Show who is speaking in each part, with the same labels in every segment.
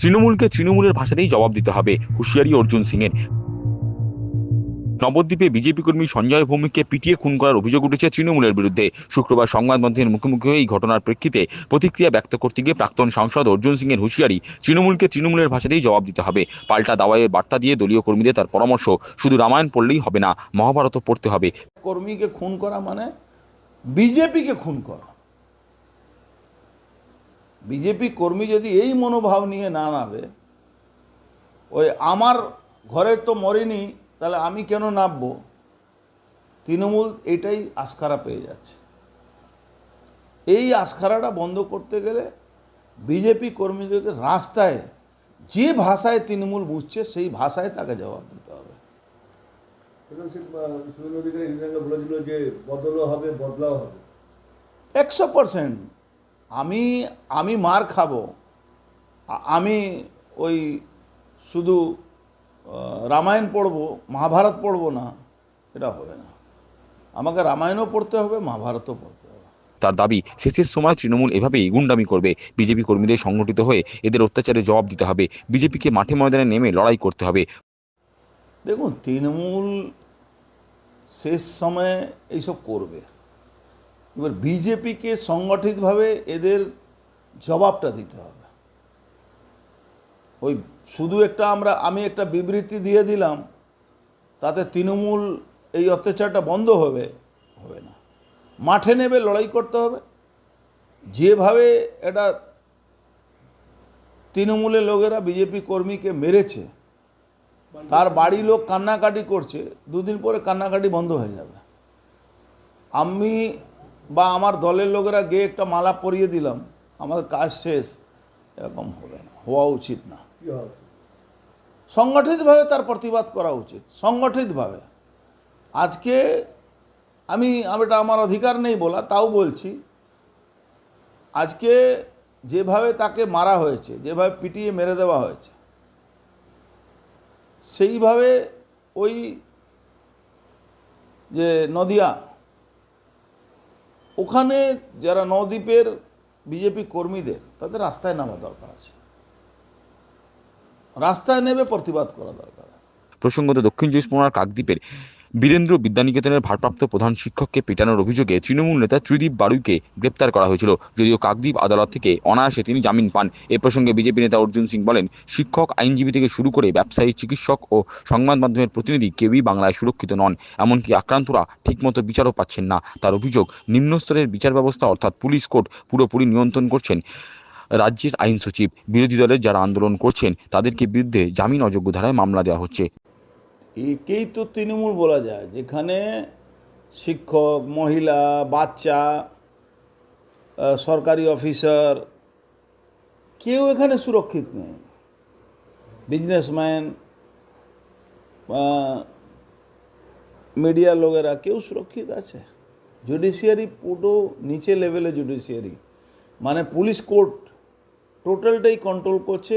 Speaker 1: তৃণমূলকে তৃণমূলের ভাষাতেই জবাব দিতে হবে, হুঁশিয়ারি অর্জুন সিংয়ের। নবদ্বীপে বিজেপি কর্মী সঞ্জয় ভৌমিককে পিটিয়ে খুন করার অভিযোগ উঠেছে তৃণমূলের বিরুদ্ধে। শুক্রবার সংবাদ মাধ্যমের মুখোমুখি হয়ে এই ঘটনার প্রেক্ষিতে প্রতিক্রিয়া ব্যক্ত করতে গিয়ে প্রাক্তন সাংসদ অর্জুন সিংয়ের হুঁশিয়ারি তৃণমূলকে তৃণমূলের ভাষাতেই জবাব দিতে হবে। পাল্টা দাওয়াইয়ের বার্তা দিয়ে দলীয় কর্মীদের তার পরামর্শ, শুধু রামায়ণ পড়লেই হবে না, মহাভারতও পড়তে হবে।
Speaker 2: কর্মীকে খুন করা মানে বিজেপিকে খুন করা। বিজেপি কর্মী যদি এই মনোভাব নিয়ে না নাবে ওই আমার ঘরের তো মরেনি তাহলে আমি কেন নামবো? তৃণমূল এটাই আস্কারা পেয়ে যাচ্ছে। এই আস্কারাটা বন্ধ করতে গেলে বিজেপি কর্মীদেরকে রাস্তায় যে ভাষায় তৃণমূল বুঝছে সেই ভাষায় তাকে জবাব দিতে হবে। একশো পারসেন্ট। আমি আমি মার খাব। আমি ওই শুধু রামায়ণ পড়ব মহাভারত পড়ব না এটা হবে না। আমাকে রামায়ণও পড়তে হবে মহাভারতও পড়তে হবে।
Speaker 1: তার দাবি শেষের সময় তৃণমূল এভাবেই গুন্ডামি করবে। বিজেপি কর্মীদের সংগঠিত হয়ে এদের অত্যাচারে জবাব দিতে হবে। বিজেপিকে মাঠে ময়দানে নেমে লড়াই করতে হবে।
Speaker 2: দেখুন তৃণমূল শেষ সময়ে এইসব করবে। এবার বিজেপিকে সংগঠিতভাবে এদের জবাবটা দিতে হবে। ওই শুধু একটা আমরা, আমি একটা বিবৃতি দিয়ে দিলাম, তাতে তৃণমূল এই অত্যাচারটা বন্ধ হবে হবে না। মাঠে নেবে লড়াই করতে হবে। যেভাবে এটা তৃণমূলের লোকেরা বিজেপি কর্মীকে মেরেছে, তার বাড়ি লোক কান্নাকাটি করছে, দুদিন পরে কান্নাকাটি বন্ধ হয়ে যাবে। আমি বা আমার দলের লোকেরা গিয়ে একটা মালা পরিয়ে দিলাম, আমাদের কাজ শেষ। এরকম হবে না, হওয়া উচিত না। সংগঠিতভাবে তার প্রতিবাদ করা উচিত, সংগঠিতভাবে। আজকে আমি এটা আমার অধিকার নেই বলা, তাও বলছি, আজকে যেভাবে তাকে মারা হয়েছে, যেভাবে পিটিয়ে মেরে দেওয়া হয়েছে, সেইভাবে ওই যে নদিয়া ওখানে যারা নদ্বীপের বিজেপি কর্মীদের, তাদের রাস্তায় নামা দরকার আছে। রাস্তায় নেবে প্রতিবাদ করা দরকার।
Speaker 1: প্রসঙ্গত দক্ষিণ চব্বিশ পরগনার কাকদ্বীপের বীরেন্দ্র বিদ্যানিকেতনের ভারপ্রাপ্ত প্রধান শিক্ষককে পেটানোর অভিযোগে তৃণমূল নেতা ত্রিদীপ বাড়ুইকে গ্রেপ্তার করা হয়েছিল। যদিও কাকদ্বীপ আদালত থেকে অনায়াসে তিনি জামিন পান। এ প্রসঙ্গে বিজেপি নেতা অর্জুন সিং বলেন, শিক্ষক, আইনজীবী থেকে শুরু করে ব্যবসায়ী, চিকিৎসক ও সংবাদ মাধ্যমের প্রতিনিধি কেউই বাংলায় সুরক্ষিত নন। এমনকি আক্রান্তরা ঠিকমতো বিচারও পাচ্ছেন না। তার অভিযোগ, নিম্নস্তরের বিচার ব্যবস্থা অর্থাৎ পুলিশ কোর্ট পুরোপুরি নিয়ন্ত্রণ করছেন রাজ্যের আইন সচিব। বিরোধী দলের যারা আন্দোলন করছেন, তাদেরকে বিরুদ্ধে জামিন অযোগ্য ধারায় মামলা দেওয়া হচ্ছে।
Speaker 2: একেই তো তৃণমূল বলা যায়, যেখানে শিক্ষক, মহিলা, বাচ্চা সরকারি অফিসার, কেউ এখানে সুরক্ষিত নেই। বিজনেসম্যান মিডিয়ার লোকেরা কেউ সুরক্ষিত আছে। জুডিশিয়ারি পুরো নিচে লেভেলে জুডিশিয়ারি মানে পুলিশ কোর্ট টোটালটাই কন্ট্রোল করছে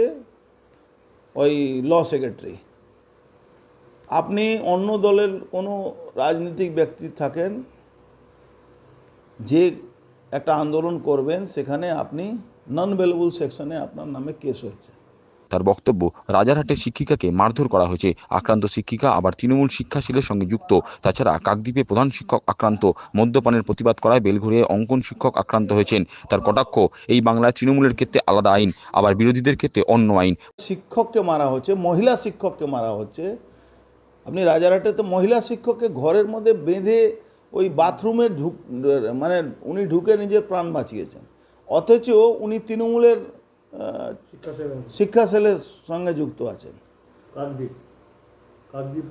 Speaker 2: ওই ল সেক্রেটারি আপনি অন্য দলের কোনো রাজনৈতিক ব্যক্তি থাকেন যে একটা আন্দোলন করবেন সেখানে আপনি নন ভ্যালুবল সেকশনে আপনার নামে কেস হয়েছে।
Speaker 1: তার বক্তব্য রাজারহাটের শিক্ষিকাকে মারধর করা হয়েছে। আক্রান্ত শিক্ষিকা আবার তৃণমূল শিক্ষা সেলের সঙ্গে যুক্ত। তাছাড়া কাকদ্বীপে প্রধান শিক্ষক আক্রান্ত। মদ্যপানের প্রতিবাদ করায় বেলঘরিয়ায় অঙ্কন শিক্ষক আক্রান্ত হয়েছেন। তার কটাক্ষ এই বাংলায় তৃণমূলের ক্ষেত্রে আলাদা আইন আবার বিরোধীদের ক্ষেত্রে অন্য আইন।
Speaker 2: শিক্ষককে মারা হচ্ছে মহিলা শিক্ষককে মারা হচ্ছে আপনি রাজারহাটে তো মহিলা শিক্ষককে ঘরের মধ্যে বেঁধে ওই বাথরুমে ঢুক মানে উনি ঢুকে নিজের প্রাণ বাঁচিয়েছেন। অথচ উনি তৃণমূলের
Speaker 3: শিক্ষা
Speaker 2: সেলের সঙ্গে যুক্ত আছেন।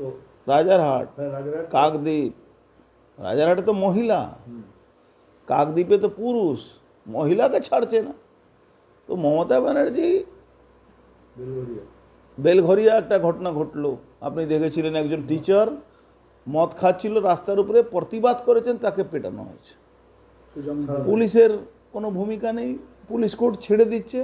Speaker 3: ও
Speaker 2: রাজারহাট।
Speaker 3: হ্যাঁ
Speaker 2: কাকদ্বীপ। রাজারহাটে তো মহিলা। কাকদ্বীপে তো পুরুষ। মহিলাকে ছাড়ছে না। তো মমতা ব্যানার্জি বেলঘরিয়া একটা ঘটনা ঘটলো। আপনি দেখেছিলেন একজন টিচার মদ খাচ্ছিল রাস্তার উপরে প্রতিবাদ করেছেন তাকে পেটানো হয়েছে। পুলিশের কোনো ভূমিকা নেই পুলিশ কোর্ট ছেড়ে দিচ্ছে।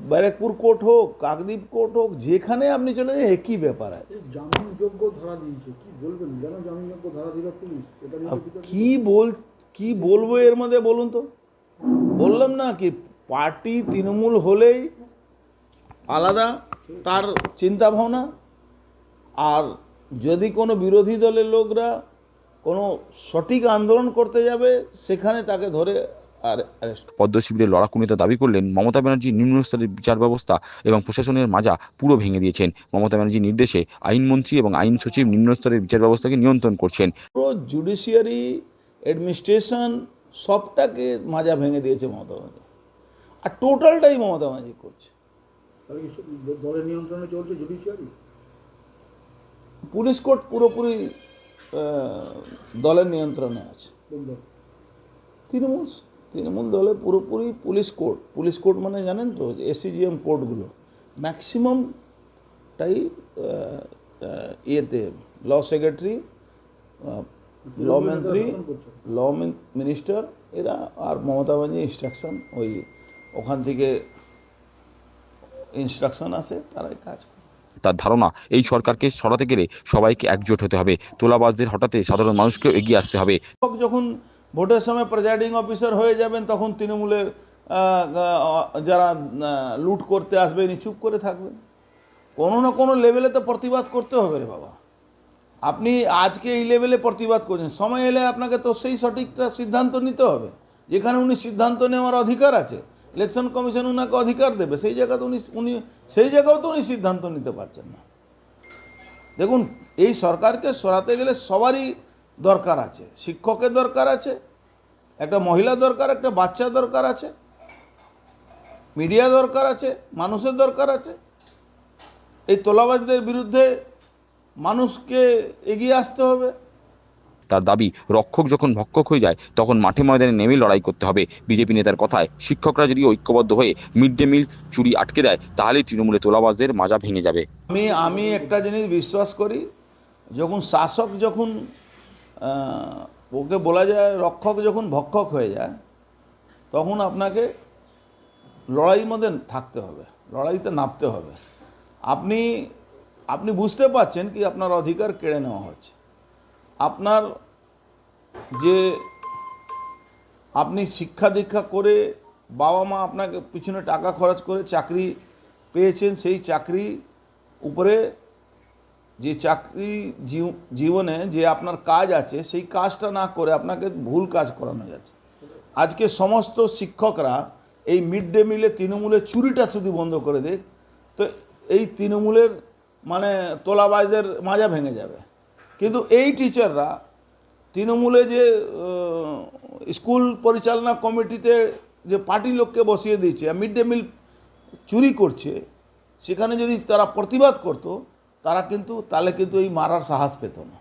Speaker 2: ব্যারাকপুর কোর্ট হোক কাকদ্বীপ কোর্ট হোক যেখানে আপনি চলে যান একই ব্যাপার আছে।
Speaker 4: জামিনযোগ্য ধারা দিয়েছে কি বলবেন? কেন জামিনযোগ্য ধারা দিল পুলিশ? এটা নিয়ে
Speaker 2: আব কি বল কি বলব এর মধ্যে বলুন তো? বললাম না কি পার্টি তৃণমূল হলেই আলাদা তার চিন্তা ভাবনা আর যদি কোনো বিরোধী দলের লোকরা কোনো সঠিক আন্দোলন করতে যাবে সেখানে তাকে ধরে
Speaker 1: পদ্ম শিবিরের লড়াকু নেতা দাবি করলেন মমতা ব্যানার্জি নিম্ন স্তরের বিচার ব্যবস্থা এবং প্রশাসনের মাজা পুরো ভেঙে দিয়েছেন। মমতা ব্যানার্জির নির্দেশে আইনমন্ত্রী এবং আইন সচিব নিম্ন স্তরের বিচার ব্যবস্থাকে নিয়ন্ত্রণ করছেন।
Speaker 2: পুরো জুডিশিয়ারি অ্যাডমিনিস্ট্রেশন সবটাকে মাজা ভেঙে দিয়েছে মমতা ব্যানার্জি। আর টোটালটাই মমতা ব্যানার্জি করছে।
Speaker 4: তাহলে কি দলের নিয়ন্ত্রণে চলছে জুডিশিয়ারি
Speaker 2: পুলিশ কোর্ট পুরোপুরি দলের নিয়ন্ত্রণে আছে। তৃণমূল তৃণমূল দলে পুরোপুরি পুলিশ কোর্ট। পুলিশ কোর্ট মানে জানেন তো এসিজিএম কোর্টগুলো। ম্যাক্সিমামটাই ইয়েতে ল সেক্রেটারি ল মন্ত্রী ল মিনিস্টার এরা আর মমতা ব্যানার্জি ইনস্ট্রাকশন ওই ওখান থেকে ইনস্ট্রাকশন আসে তারাই কাজ করে
Speaker 1: তার ধারণা এই সরকারকে সরাতে গেলে সবাইকে একজোট হতে হবে। তোলাবাজদের হঠাতে সাধারণ মানুষকেও এগিয়ে আসতে হবে।
Speaker 2: যখন ভোটের সময় প্রেজাইডিং অফিসার হয়ে যাবেন তখন তৃণমূলের যারা লুট করতে আসবে ইনি চুপ করে থাকবেন। কোনো না কোনো লেভেলে তো প্রতিবাদ করতে হবে রে বাবা। আপনি আজকে এই লেভেলে প্রতিবাদ করছেন সময় এলে আপনাকে তো সেই সঠিকটা সিদ্ধান্ত নিতে হবে। যেখানে উনি সিদ্ধান্ত নেওয়ার অধিকার আছে ইলেকশন কমিশন উনাকে অধিকার দেবে, সেই জায়গাতে উনি উনি, সেই জায়গাও তো উনি সিদ্ধান্ত নিতে পারছেন না। দেখুন, এই সরকারকে সরাতে গেলে সবারই দরকার আছে, শিক্ষকের দরকার আছে, একটা মহিলা দরকার, একটা বাচ্চা দরকার আছে, মিডিয়া দরকার আছে, মানুষের দরকার আছে। এই তোলাবাজদের বিরুদ্ধে মানুষকে এগিয়ে আসতে হবে।
Speaker 1: তার দাবি, রক্ষক যখন ভক্ষক হয়ে যায়, তখন মাঠে ময়দানে নেমে লড়াই করতে হবে। বিজেপি নেতার কথায়, শিক্ষকরা যদি ঐক্যবদ্ধ হয়ে মিড ডে মিল চুরি আটকে দেয় তাহলেই তৃণমূলে তোলাবাজদের মাজা ভেঙে যাবে।
Speaker 2: আমি আমি একটা জিনিস বিশ্বাস করি, যখন শাসক যখন ওকে বলা যায় রক্ষক যখন ভক্ষক হয়ে যায়, তখন আপনাকে লড়াইয়ের মধ্যে থাকতে হবে, লড়াইতে নামতে হবে। আপনি আপনি বুঝতে পারছেন কি আপনার অধিকার কেড়ে নেওয়া হচ্ছে। আপনার যে আপনি শিক্ষা দীক্ষা করে বাবা মা আপনাকে পিছনে টাকা খরচ করে চাকরি পেয়েছেন, সেই চাকরি উপরে যে চাকরি জীব- জীবনে যে আপনার কাজ আছে, সেই কাজটা না করে আপনাকে ভুল কাজ করানো যাচ্ছে। আজকে সমস্ত শিক্ষকরা এই মিড ডে মিলে তৃণমূলের চুরিটা শুধু বন্ধ করে দেখ, তো এই তৃণমূলের মানে তোলাবাজদের মাজা ভেঙে যাবে। কিন্তু এই টিচাররা তৃণমূলে যে স্কুল পরিচালনা কমিটিতে যে পার্টি লোককে বসিয়ে দিয়েছে মিড ডে মিল চুরি করছে, সেখানে যদি তারা প্রতিবাদ করতো, তারা কিন্তু, তাহলে কিন্তু এই মারার সাহস পেত না।